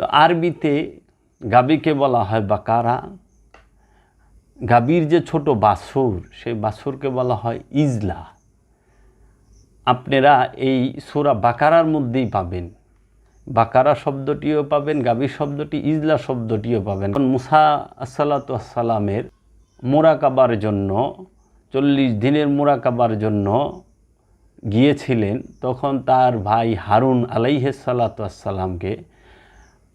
তো আরবিতে গাবিকে বলা হয় বাকারা, গাবির যে ছোট বাছুর সেই বাছুরকে বলা হয় ইজলা। আপনারা এই সুরা বাকারার মধ্যেই পাবেন। বাকারা শব্দটিও পাবেন, গাবি শব্দটি ইজলা শব্দটিও পাবেন। মুসা আসসালাতামের মোরাকাবার জন্য, চল্লিশ দিনের মোরাকাবার জন্য গিয়েছিলেন, তখন তার ভাই হারুন আলাইহাসাল্লাতামকে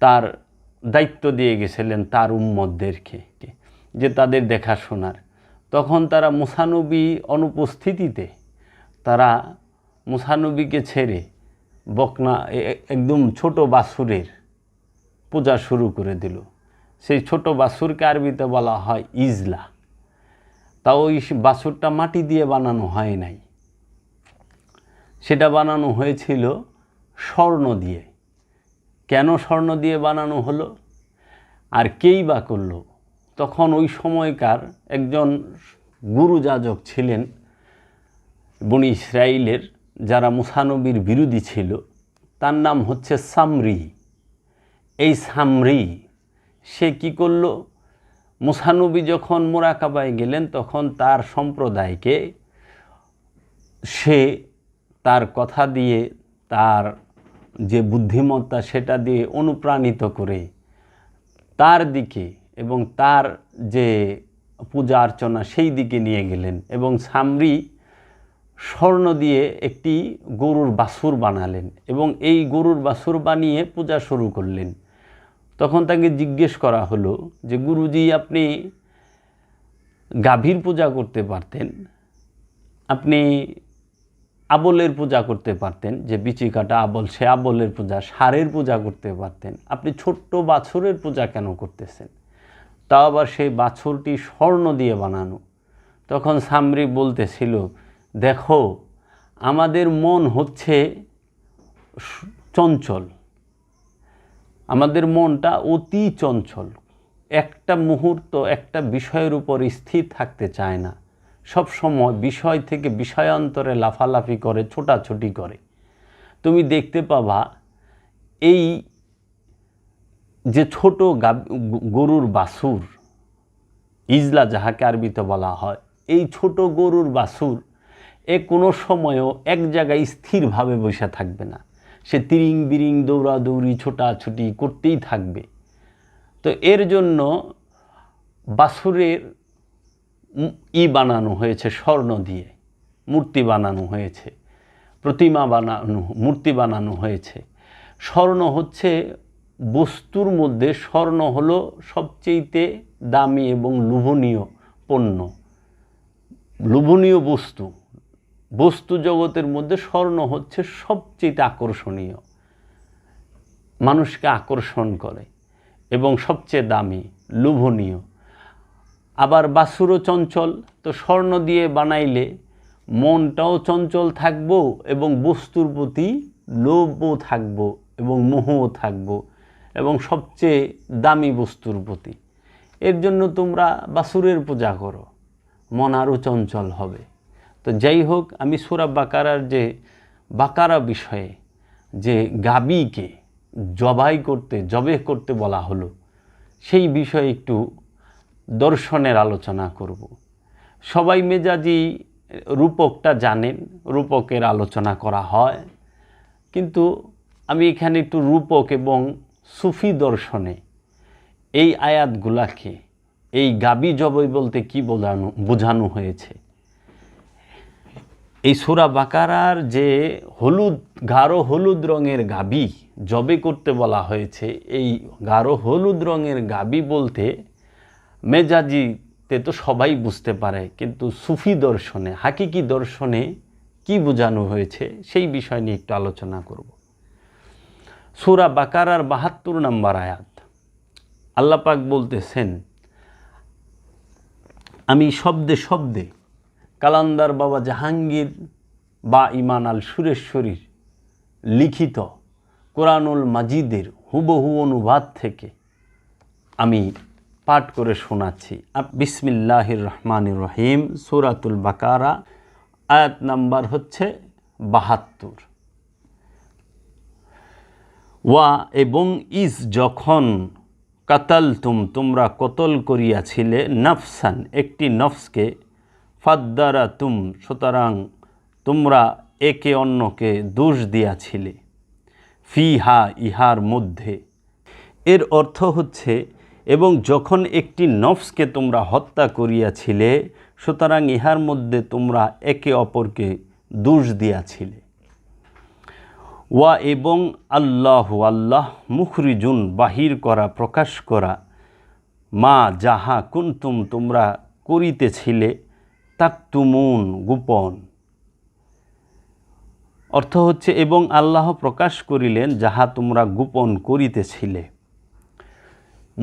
তার দায়িত্ব দিয়ে গেছিলেন তার উম্মদদেরকে যে তাদের দেখাশোনার। তখন তারা মুসানবী অনুপস্থিতিতে তারা মুসানবীকে ছেড়ে বকনা একদম ছোট বাছুরের পূজা শুরু করে দিল। সেই ছোট বাছুরকে আরবিতে বলা হয় ইজলা। তা ওই বাছুরটা মাটি দিয়ে বানানো হয় নাই। সেটা বানানো হয়েছিল স্বর্ণ দিয়ে। কেন স্বর্ণ দিয়ে বানানো হলো? আর কেই বা করল? তখন ওই সময়কার একজন গুরুযাজক ছিলেন, বনি ইসরায়েলের যারা মুসানবীর বিরোধী ছিল, তার নাম হচ্ছে সামরি। এই সামরি, সে কি করল? মুসানবী যখন মোরাকাবায় গেলেন, তখন তার সম্প্রদায়কে সে তার কথা দিয়ে তার যে বুদ্ধিমত্তা সেটা দিয়ে অনুপ্রাণিত করে তার দিকে এবং তার যে পূজা অর্চনা সেই দিকে নিয়ে গেলেন এবং সামরি স্বর্ণ দিয়ে একটি গরুর বাছুর বানালেন এবং এই গরুর বাছুর বানিয়ে পূজা শুরু করলেন। তখন তাকে জিজ্ঞেস করা হলো যে, গুরুজি, আপনি গাভীর পূজা করতে পারতেন? আপনি আবলের পূজা করতে পারতেন, যে বিচি কাটা আবল, সে আবলের পূজা, সারের পূজা করতে পারতেন। আপনি ছোট্ট বাছুরের পূজা কেন করতেছেন? তাও আবার সেই বাছুরটি স্বর্ণ দিয়ে বানানো। তখন সামরি বলতেছিল, দেখো, আমাদের মন হচ্ছে চঞ্চল। আমাদের মনটা অতি চঞ্চল। একটা মুহূর্ত, একটা বিষয়ের উপর স্থির থাকতে চায় না। সব সময় বিষয় থেকে বিষয়ান্তরে লাফালাফি করে, ছোটাছুটি করে। তুমি দেখতে পাবা, এই যে ছোট গরুর বাছুর, ইজলা যাহাকে আরবিতে বলা হয়, এই ছোট গরুর বাছুর, এ কোনো সময়ও এক জায়গায় স্থিরভাবে বসে থাকবে না। সে তিরিং বিরিং দৌড়াদৌড়ি, ছোটাছুটি করতেই থাকবে। তো এর জন্য বাছুরের উম ই বানানো হয়েছে স্বর্ণ দিয়ে। মূর্তি বানানো হয়েছে, প্রতিমা বানানো, মূর্তি বানানো হয়েছে। স্বর্ণ হচ্ছে বস্তুর মধ্যে, স্বর্ণ হলো সবচেয়েতে দামি এবং লোভনীয় পণ্য। লোভনীয় বস্তু। বস্তু জগতের মধ্যে স্বর্ণ হচ্ছে সবচেয়ে আকর্ষণীয়। মানুষকে আকর্ষণ করে এবং সবচেয়ে দামি, লোভনীয়। আবার বাসুরও চঞ্চল, তো স্বর্ণ দিয়ে বানাইলে মনটাও চঞ্চল থাকব এবং বস্তুর প্রতি লোভও থাকব এবং মোহও থাকব এবং সবচেয়ে দামি বস্তুর প্রতি। এর জন্য তোমরা বাসুরের পূজা করো, মন আরও চঞ্চল হবে। তো যাই হোক, আমি সুরা বাকারার যে বাকারা বিষয়ে, যে গাবিকে জবাই করতে জবে করতে বলা হলো, সেই বিষয়ে একটু দর্শনের আলোচনা করব। সবাই মেজাজি রূপকটা জানেন, রূপকের আলোচনা করা হয়। কিন্তু আমি এখানে একটু রূপক এবং সুফি দর্শনে এই আয়াতগুলাকে, এই গাবি জবই বলতে কি বোঝানো বোঝানো হয়েছে? এই সুরা বাকারার যে হলুদ, গাঢ় হলুদ রঙের গাবি জবে করতে বলা হয়েছে, এই গাঢ় হলুদ রঙের গাবি বলতে মেজাজিতে তো সবাই বুঝতে পারে, কিন্তু সুফি দর্শনে, হাকিকি দর্শনে কি বোঝানো হয়েছে সেই বিষয় নিয়ে একটু আলোচনা করব। সুরা বাকারার বাহাত্তর নম্বর আয়াত। আল্লাপাক বলতেছেন, আমি শব্দে শব্দে কালান্দার বাবা জাহাঙ্গীর বা ইমান আল সুরেশ্বরীর লিখিত কোরআনুল মাজিদের হুবহু অনুবাদ থেকে আমি পাঠ করে শোনাচ্ছি। বিসমিল্লাহির রহমানির রহিম, সুরাতুল বাকারা, আয়াত নাম্বার হচ্ছে বাহাত্তর। ওয়া এবং ইস যখন কাতাল তুম তোমরা কতল করিয়াছিলে নফসান, একটি নফসকে ফাদ্দারা তুম সুতরাং তোমরা একে অন্যকে দোষ দিয়াছিলে। ফিহা, ইহার মধ্যে। এর অর্থ হচ্ছে এবং যখন একটি নফসকে তোমরা হত্যা করিয়াছিলে, সুতরাং ইহার মধ্যে তোমরা একে অপরকে দোষ দিয়াছিলে। ওয়া এবং আল্লাহ আল্লাহ মুখরিজুন, বাহির করা, প্রকাশ করা, মা যাহা কুন্তুম তোমরা করিতেছিলে, তাকতুমুন, গোপন। অর্থ হচ্ছে, এবং আল্লাহ প্রকাশ করিলেন যাহা তোমরা গোপন করিতেছিলে।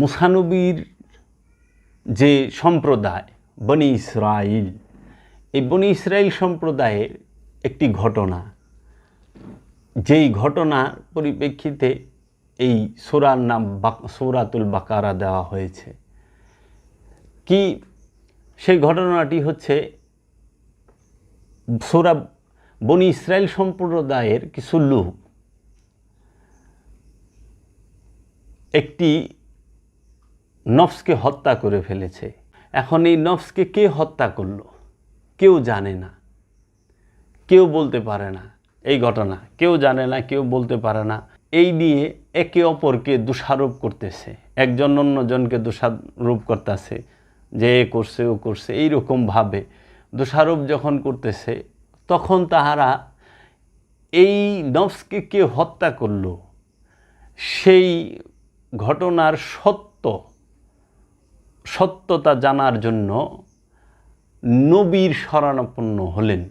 মুসানবীর যে সম্প্রদায়, বনি ইসরাইল, এই বনি ইসরাইল সম্প্রদায়ের একটি ঘটনা। যেই ঘটনার পরিপ্রেক্ষিতে এই সোরার নাম সৌরাতুল বাকারা দেওয়া হয়েছে। কি সেই ঘটনাটি হচ্ছে সুরা বনি ইসরায়েল সম্প্রদায়ের কিছু লোক, একটি নফসকে হত্যা করে ফেলেছে। এখন এই নফসকে কে হত্যা করল? কেউ জানে না। কেউ বলতে পারে না এই ঘটনা। কেউ জানে না, কেউ বলতে পারে না। এই নিয়ে একে অপরকে দোষারোপ করতেছে। একজন অন্যজনকে দোষারোপ করতেছে যে এ করছে, ও করছে। এইরকমভাবে দোষারোপ যখন করতেছে, তখন তাহারা এই নফসকে কে হত্যা করল? সেই ঘটনার সত্য সত্যতা জানার জন্য নবীর শরণাপন্ন হলেন।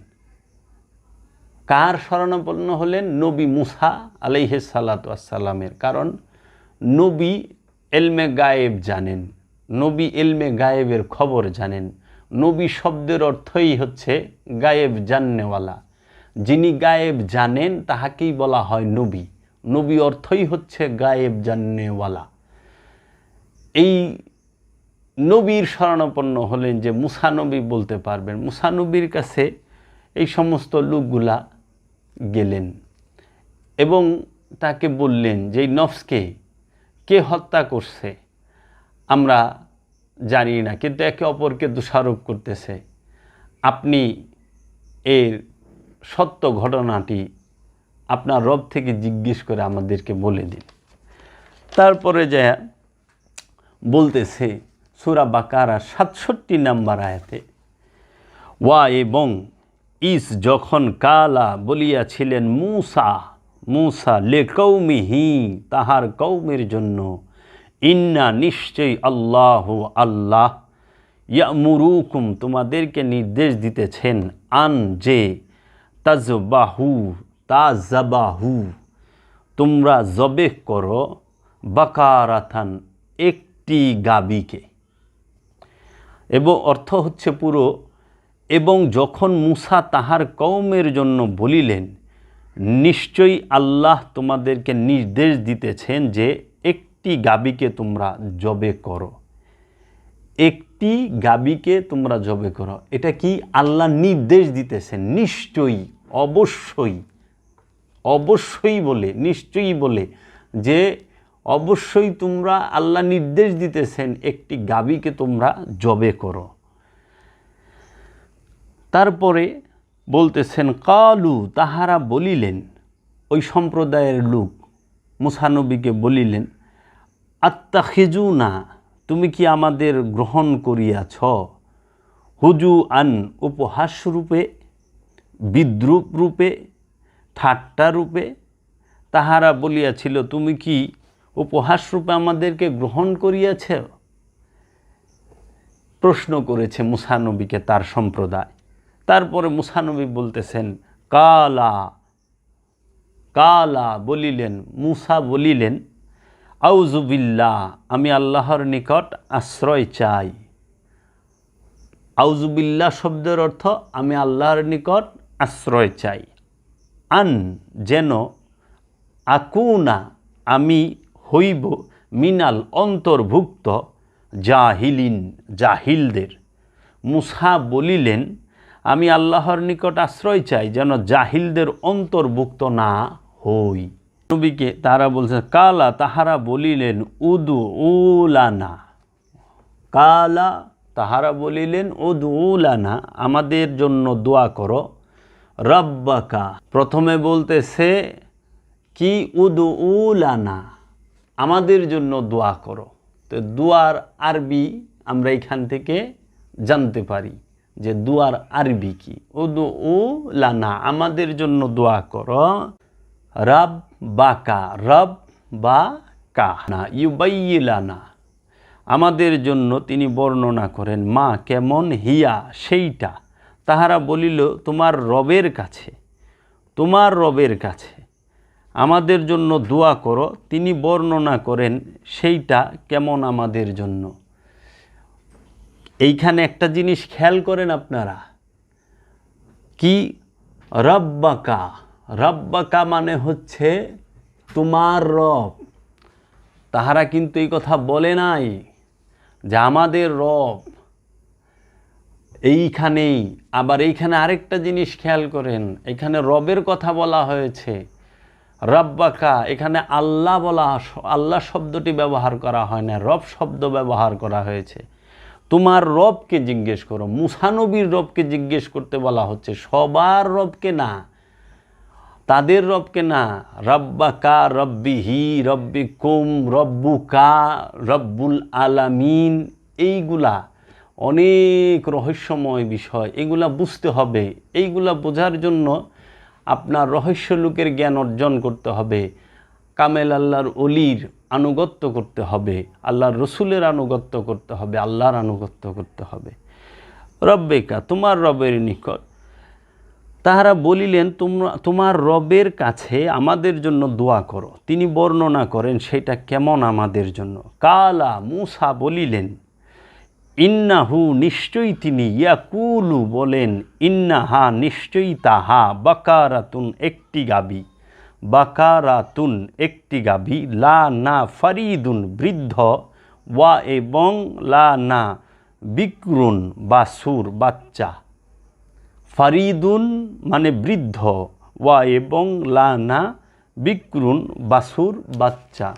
কার শরণাপন্ন হলেন? নবী মুসা আলাইহে সালাতামের কারণ নবী এলমে গায়েব জানেন, নবী এলমে গায়েবের খবর জানেন। নবী শব্দের অর্থই হচ্ছে গায়েব জাননেওয়ালা। যিনি গায়েব জানেন, তাহাকেই বলা হয় নবী। নবী অর্থই হচ্ছে গায়েব জাননেওয়ালা। এই নবীর শরণাপন্ন হলেন যে মুসানবী বলতে পারবেন। মুসানবীর কাছে এই সমস্ত লোকগুলা গেলেন এবং তাকে বললেন যে নফসকে কে হত্যা করছে? আমরা জানি না, কিন্তু একে অপরকে দোষারোপ করতেছে। আপনি এর সত্য ঘটনাটি আপনার রব থেকে জিজ্ঞেস করে আমাদেরকে বলে দিন। তারপরে যা বলতেছে সুরা বাকারা সাতষট্টি নাম্বার আয়াতে, ওয়া এবং ইস যখন কালা বলিয়াছিলেন মুসা মুসা লে কৌমিহি তাহার কৌমের জন্য, ইন্না নিশ্চয়ই আল্লাহ আল্লাহ ইয়া মুরুকুম তোমাদেরকে নির্দেশ দিতেছেন আন যে তাজ তাজবাহু, তাজাবাহু, তোমরা জবে করো বাকারাথান একটি গাবিকে। এবং অর্থ হচ্ছে পুরো। এবং যখন মুসা তাহার কৌমের জন্য বলিলেন, নিশ্চয়ই আল্লাহ তোমাদেরকে নির্দেশ দিতেছেন যে একটি গাবিকে তোমরা জবে করো। একটি গাবিকে তোমরা জবে করো। এটা কি আল্লাহ নির্দেশ দিতেছেন? নিশ্চয়ই, অবশ্যই। অবশ্যই বলে, নিশ্চয়ই বলে যে অবশ্যই তোমরা আল্লাহ নির্দেশ দিতেছেন, একটি গাবিকে তোমরা জবে করো। তারপরে বলতেছেন, কালু, তাহারা বলিলেন, ওই সম্প্রদায়ের লোক। মুসানবীকে বলিলেন আত্মা খেজু না তুমি কি আমাদের গ্রহণ করিয়াছ? হুজু আন উপহাস রূপে, বিদ্রুপ রূপে, ঠাট্টা রূপে। তাহারা বলিয়াছিল, তুমি কি উপহাস রূপে আমাদেরকে গ্রহণ করিয়াছে? প্রশ্ন করেছে মুসানবীকে তার সম্প্রদায়। তারপরে মুসানবী বলতেছেন, কালা। কালা বলিলেন, মুসা বলিলেন আউজুবিল্লা আমি আল্লাহর নিকট আশ্রয় চাই। আউজুবিল্লা শব্দের অর্থ, আমি আল্লাহর নিকট আশ্রয় চাই। আন, যেন, আকুনা, আমি হইব মিনাল অন্তর্ভুক্ত জাহিলিন জাহিলদের। মুসা বলিলেন, আমি আল্লাহর নিকট আশ্রয় চাই যেন জাহিলদের অন্তর্ভুক্ত না হই। নবীকে তারা বলছে, কালা, তাহারা বলিলেন, উদু উলানা। কালা, তাহারা বলিলেন, উদু উলানা, আমাদের জন্য দোয়া করো। রব্বাকা, প্রথমে বলতেছে, কি উদু উলানা? আমাদের জন্য দোয়া করো। তো দুয়ার আরবি আমরা এখান থেকে জানতে পারি যে দুয়ার আরবি কি। উদু উ লানা, আমাদের জন্য দোয়া করো, রব বাকা রব বা কা না ইউবাইলানা আমাদের জন্য তিনি বর্ণনা করেন, মা কেমন হিয়া সেইটা। তাহারা বলিল, তোমার রবের কাছে, তোমার রবের কাছে। আমাদের জন্য দোয়া করো, তিনি বর্ণনা করেন সেইটা কেমন আমাদের জন্য। এইখানে একটা জিনিস খেয়াল করেন আপনারা। কি? রব্বাকা। রব্বাকা মানে হচ্ছে তোমার রব। তাহারা কিন্তু এই কথা বলে নাই যে আমাদের রব। এইখানেই। আবার এইখানে আরেকটা জিনিস খেয়াল করেন, এখানে রবের কথা বলা হয়েছে। রব্বাকা, এখানে আল্লাহ বলা, আল্লাহ শব্দটি ব্যবহার করা হয় না, রব শব্দ ব্যবহার করা হয়েছে। তোমার রবকে জিজ্ঞেস করো মুসানবীর রবকে জিজ্ঞেস করতে বলা হচ্ছে, সবার রবকে না, তাদের রবকে না, রব্বাকা রব্বিহি রব্বি কুম রব্বুকা রব্বুল আলামিন, এইগুলা অনেক রহস্যময় বিষয়, এগুলা বুঝতে হবে, এইগুলা বোঝার জন্য আপনার রহস্য লোকের জ্ঞান অর্জন করতে হবে। কামেল আল্লাহর অলির আনুগত্য করতে হবে। আল্লাহর রসুলের আনুগত্য করতে হবে। আল্লাহর আনুগত্য করতে হবে। রব্বেকা, তোমার রবের নিকট। তাহারা বলিলেন, তোমরা, তোমার রবের কাছে আমাদের জন্য দোয়া করো। তিনি বর্ণনা করেন, সেটা কেমন আমাদের জন্য? কালা, মুসা বলিলেন ইন্নাহু নিশ্চয়ই তিনি ইয়াকুলু বলেন, ইন্নাহা নিশ্চয়ই তাহা বাকারাতুন একটি গাবি বাকারাতুন একটি গাবি লা না ফারিদুন বৃদ্ধ, ওয়া এবং লা না বিক্রুন বাসুর বাচ্চা। ফারিদুন মানে বৃদ্ধ, ওয়া এবং লা না বিক্রুন বাসুর বাচ্চা।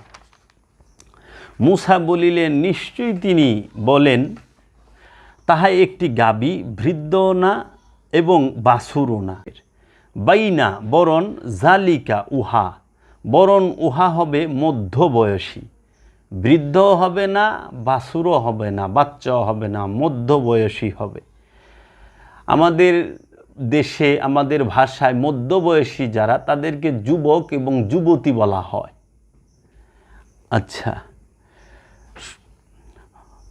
মুসা বলিলেন, নিশ্চয়ই তিনি বলেন তাহা একটি গাবি বৃদ্ধ না এবং বাসুরও না। বাইনা বরণ জালিকা উহা, বরণ উহা হবে মধ্যবয়সী। বৃদ্ধ হবে না, বাসুরও হবে না বাচ্চাও হবে না, মধ্যবয়সী হবে। আমাদের দেশে, আমাদের ভাষায় মধ্যবয়সী যারা, তাদেরকে যুবক এবং যুবতী বলা হয়। আচ্ছা।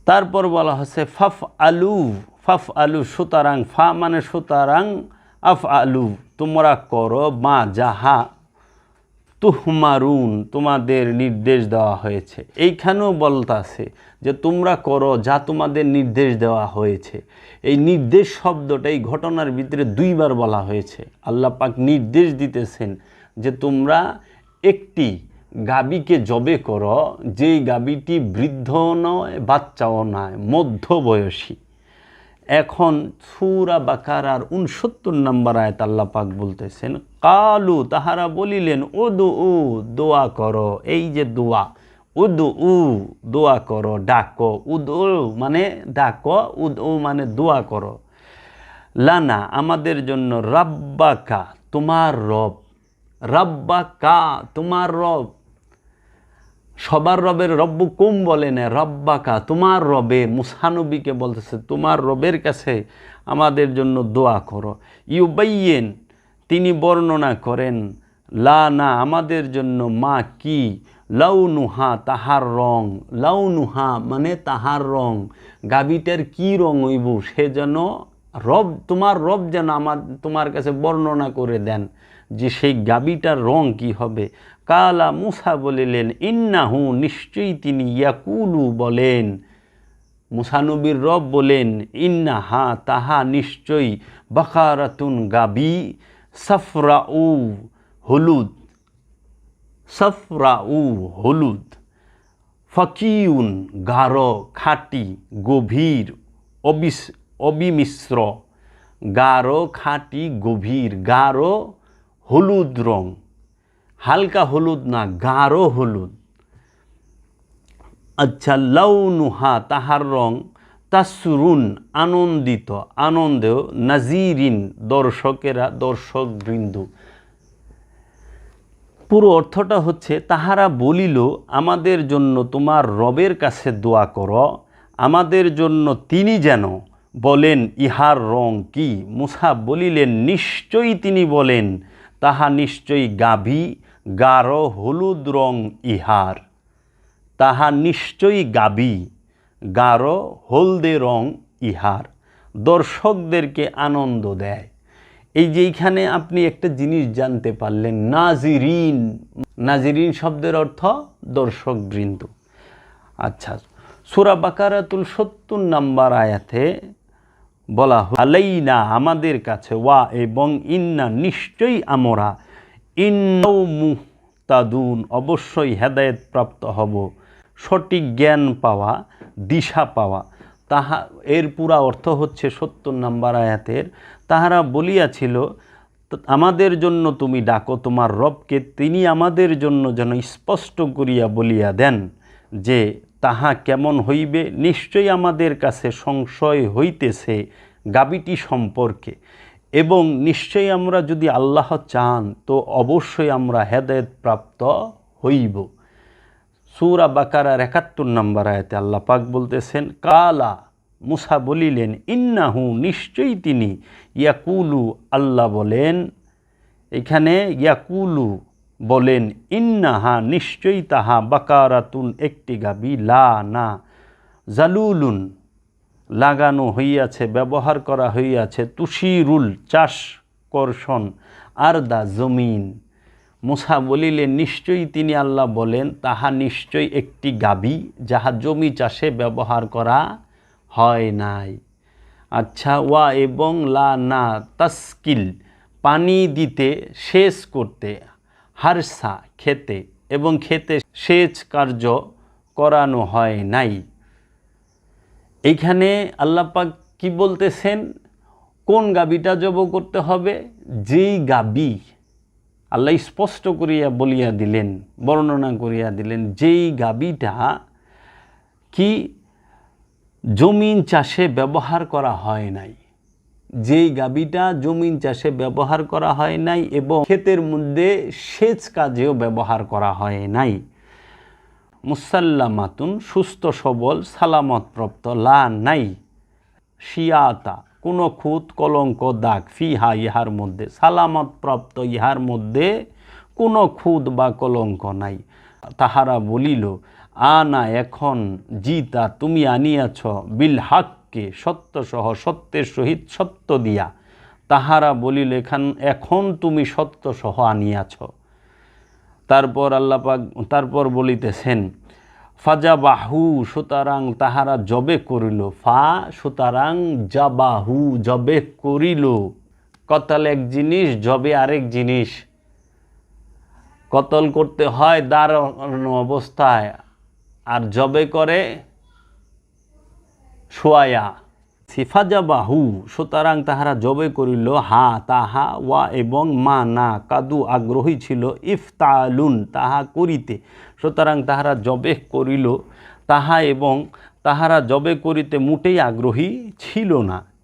তারপর বলা হচ্ছে ফাফ আলু ফাফ আলু সুতারাং, ফা মানে সুতারাং, আফ আলু, তোমরা করো মা যাহা তুহমারুন, তোমাদের নির্দেশ দেওয়া হয়েছে। এইখানেও বলতাছে যে তোমরা করো যা তোমাদের নির্দেশ দেওয়া হয়েছে। এই নির্দেশ শব্দটা এই ঘটনার ভিতরে দুইবার বলা হয়েছে। আল্লাহ পাক নির্দেশ দিতেছেন যে তোমরা একটি গাবিকে জবে কর, যেই গাবিটি বৃদ্ধ নয়, বাচ্চাও নয়, মধ্যবয়সী। এখন সুরা বাকারার উনসত্তর নম্বর আয়ত আল্লাহ পাক বলতেছেন, কালু, তাহারা বলিলেন ও দু উ দোয়া করো। এই যে দোয়া, উদু উ দোয়া করো, ডাকো, উদ মানে ডাকো, উদ উ মানে দোয়া করো। লানা, আমাদের জন্য রাব্বাকা, তোমার রব, রাব্বাকা, তোমার রব। সবার রবের রব্বু কুম বলে না, রব্বাকা, তোমার রবে মুসানবীকে বলতেছে, তোমার রবের কাছে আমাদের জন্য দোয়া করো। ইউবাইয়েন, তিনি বর্ণনা করেন, লা না, আমাদের জন্য মা কি? লাউনুহা তাহার রং, লাউনুহা মানে তাহার রং গাবিটার কি রং হইব? সে যেন রব, তোমার রব যেন আমার, তোমার কাছে বর্ণনা করে দেন যে সেই গাবিটার রং কি হবে। কালা মুসা বলিলেন, ইন্নাহু নিশ্চয়ই তিনি ইয়াকুলু বলেন। মুসানবীর রব বলেন ইন্না হা তাহা নিশ্চয়ই বাকারাতুন গাবি সফরা উ হলুদ। সফরা উ হলুদ। ফকিউন, গাঢ়, খাটি, গভীর, অবিস, অবিমিশ্র। গাঢ়, খাটি, গভীর, গাঢ়, হলুদ রং। হালকা হলুদ না গাঢ় হলুদ। আচ্ছা লাউনুহা তাহার রং তাসরুন, আনন্দিত আনন্দেও নাজিরিন, দর্শকেরা দর্শক বৃন্দু পুরো অর্থটা হচ্ছে, তাহারা বলিল, আমাদের জন্য তোমার রবের কাছে দোয়া কর। আমাদের জন্য তিনি যেন বলেন, ইহার রং কি? মুসা বলিলেন, নিশ্চয়ই তিনি বলেন। তাহা নিশ্চয়ই গাভী গাঢ় হলুদ রং ইহার। তাহা নিশ্চয়ই গাবি গাঢ় হলদে রং ইহার। দর্শকদেরকে আনন্দ দেয়। এই যে এইখানে আপনি একটা জিনিস জানতে পারলেন, নাজিরিন। নাজিরিন শব্দের অর্থ দর্শক বৃন্দ। আচ্ছা সুরা বাকারাতুল সত্তর নাম্বার আয়াতে বলা আলাইনা আমাদের কাছে, ওয়া এবং ইন্না নিশ্চয়ই আমরা ইন্নৌ মুহতাদুন অবশ্যই হেদায়েত প্রাপ্ত হব। সঠিক জ্ঞান পাওয়া, দিশা পাওয়া। তাহা, এর পুরা অর্থ হচ্ছে সত্তর নাম্বার আয়াতের, তাহারা বলিয়াছিল "তো আমাদের জন্য তুমি ডাকো, তোমার রবকে তিনি আমাদের জন্য যেন স্পষ্ট করিয়া বলিয়া দেন যে, তাহা কেমন হইবে, নিশ্চয়ই আমাদের কাছে সংশয় হইতেছে গাবিটি সম্পর্কে। এবং নিশ্চয়ই আমরা যদি আল্লাহ চান, তো অবশ্যই আমরা হেদায়েত প্রাপ্ত হইব। সুরা বাকারার একাত্তর নম্বর আয়তে আল্লাহ পাক বলতেছেন, কালা মুসা বলিলেন, ইন্নাহু নিশ্চয়ই তিনি, ইয়াকুলু, আল্লাহ বলেন। এখানে ইয়াকুলু বলেন, ইন্নাহা নিশ্চয়ই তাহা বাকারাতুন একটি গাবি, লা না, জালুলুন লাগানো হইয়াছে, ব্যবহার করা হইয়াছে তুষিরুল চাষ কর্ষণ আর দা জমিন। মুসা বলিলেন নিশ্চয়ই তিনি আল্লাহ বলেন, তাহা নিশ্চয়ই একটি গাবি, যাহা জমি চাষে ব্যবহার করা হয় নাই। আচ্ছা ওয়া এবং লা না তাস্কিল, পানি দিতে, সেচ করতে, হারসা খেতে এবং খেতে সেচ কার্য করানো হয় নাই। এইখানে আল্লাপাক কি বলতেছেন? কোন গাবিটা জব করতে হবে? যেই গাবি আল্লাহ স্পষ্ট করিয়া বলিয়া দিলেন, বর্ণনা করিয়া দিলেন, যেই গাবিটা কি জমিন চাষে ব্যবহার করা হয় নাই। যেই গাবিটা জমিন চাষে ব্যবহার করা হয় নাই এবং ক্ষেতের মধ্যে সেচ কাজেও ব্যবহার করা হয় নাই। মুসাল্লামাতুন, সুস্থ, সবল, সালামতপ্রাপ্ত, লা নাই, শিয়াতা, কোনো খুঁত, কলঙ্ক, দাগ, ফিহা, ইহার মধ্যে, সালামতপ্রাপ্ত ইহার মধ্যে কোনো খুদ বা কলঙ্ক নাই। তাহারা বলিল, আনা এখন জিতা, তুমি আনিয়াছ বিল হাককে, সত্য সহ, সত্যের সহিত সত্য দিয়া। তাহারা বলিল, এখান, এখন তুমি সত্য সহ আনিয়াছ। তারপর আল্লাপাক তারপর বলিতেছেন ফাজা বাহু সুতরাং তাহারা জবে করিল। ফা, সুতরাং জাবাহু, জবে করিল। কতল এক জিনিস, জবে আরেক জিনিস। কতল করতে হয় দাঁড়ানো অবস্থায়, আর জবে করে শোয়ায়া। সিফাজা বাহু সুতরাং তাহারা জবে করিল, হা, তাহা ওয়া এবং মা না, কাদু আগ্রহী ছিল, ইফতালুন, তাহা করিতে। সুতরাং তাহারা জবে করিল, তাহা এবং তাহারা জবে করিতে মোটেই আগ্রহী ছিল না।